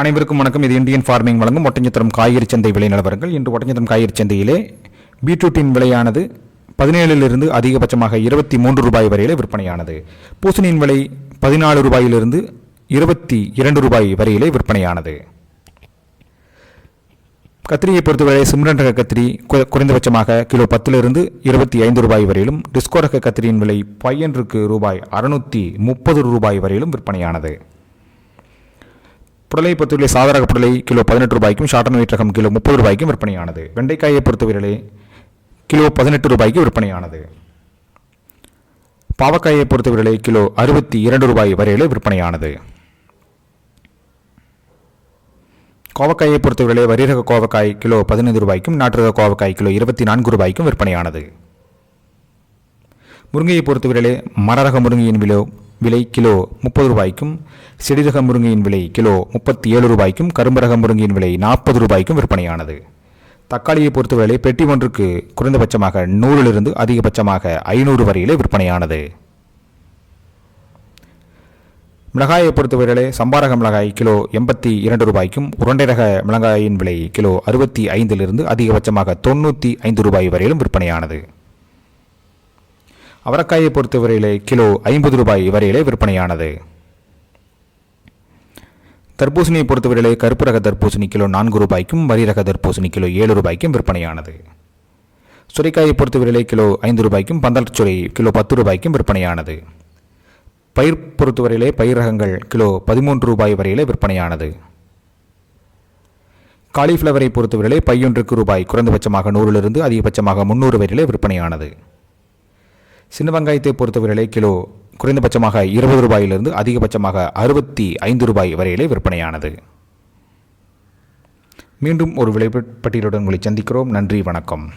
அனைவருக்கும் வணக்கம். இது இந்தியன் ஃபார்மிங் வழங்கும் ஒட்டஞ்சத்திரம் காய்கறி சந்தை விலை நிலவரங்கள். இன்று ஒட்டஞ்சத்திரம் காய்கறி சந்தையிலே பீட்ரூட்டின் விலையானது பதினேழிலிருந்து அதிகபட்சமாக இருபத்தி மூன்று ரூபாய் வரையிலே விற்பனையானது. பூசணியின் விலை பதினாலு ரூபாயிலிருந்து இருபத்தி இரண்டு ரூபாய் வரையிலே விற்பனையானது. கத்திரியை பொறுத்தவரை சிம்ரன் ரக கத்திரி குறைந்தபட்சமாக கிலோ பத்திலிருந்து இருபத்தி ஐந்து ரூபாய் வரையிலும் டிஸ்கோ ரக கத்திரியின் விலை பையன்றுக்கு ரூபாய் அறுநூற்றி முப்பது ரூபாய் வரையிலும் விற்பனையானது. புடலை பொறுத்தவரை சாதாரண புடலை கிலோ பதினெட்டு ரூபாய்க்கும் ஷார்டன் வெயிட் ரகம் கிலோ முப்பது ரூபாய்க்கும் விற்பனையானது. வெண்டைக்காயை பொறுத்தவரையிலே கிலோ பதினெட்டு ரூபாய்க்கு விற்பனையானது. பாவக்காயை பொறுத்தவரையிலே கிலோ அறுபத்தி இரண்டு ரூபாய் வரையிலே விற்பனையானது. கோவக்காயை பொறுத்தவரையிலே வரிரக கோவக்காய் கிலோ பதினைந்து ரூபாய்க்கும் நாட்டு ரக கோவக்காய் கிலோ இருபத்தி நான்கு ரூபாய்க்கும் விற்பனையானது. முருங்கையை பொறுத்தவரையிலே மரரக முருங்கையின் விலோ விலை கிலோ முப்பது ரூபாய்க்கும் செடிரக முருங்கையின் விலை கிலோ முப்பத்தி ஏழு ரூபாய்க்கும் கரும்பரக முருங்கையின் விலை நாற்பது ரூபாய்க்கும் விற்பனையானது. தக்காளியை பொறுத்தவரையிலே பெட்டி ஒன்றுக்கு குறைந்தபட்சமாக நூறிலிருந்து அதிகபட்சமாக ஐநூறு வரையிலே விற்பனையானது. மிளகாயை பொறுத்தவரையிலே சம்பாரக மிளகாய் கிலோ எண்பத்தி இரண்டு ரூபாய்க்கும் உருண்டை ரக மிளகாயின் விலை கிலோ அறுபத்தி ஐந்திலிருந்து அதிகபட்சமாக தொண்ணூற்றி ஐந்து ரூபாய் வரையிலும் விற்பனையானது. அவரக்காயை பொறுத்தவரையிலே கிலோ ஐம்பது ரூபாய் வரையிலே விற்பனையானது. தர்பூசணியை பொறுத்தவரையிலே கருப்பு ரக தர்பூசணி கிலோ நான்கு ரூபாய்க்கும் வரி ரக தர்பூசணி கிலோ ஏழு ரூபாய்க்கும் விற்பனையானது. சுரைக்காயை பொறுத்தவரையிலே கிலோ ஐந்து ரூபாய்க்கும் பந்தல் சுரை கிலோ பத்து ரூபாய்க்கும் விற்பனையானது. பயிர் பொறுத்தவரையிலே பயிர் ரகங்கள் கிலோ பதிமூன்று ரூபாய் வரையிலே விற்பனையானது. காலிஃப்ளவரை பொறுத்தவரையிலே பையொன்றுக்கு ரூபாய் குறைந்தபட்சமாக நூறிலிருந்து அதிகபட்சமாக முன்னூறு வரையிலே விற்பனையானது. சின்ன வெங்காயத்தை பொறுத்தவரையிலே கிலோ குறைந்தபட்சமாக இருபது ரூபாயிலிருந்து அதிகபட்சமாக அறுபத்தி ஐந்து ரூபாய் வரையிலே விற்பனையானது. மீண்டும் ஒரு விலைப்பட்டியலுடன் உங்களை சந்திக்கிறோம். நன்றி வணக்கம்.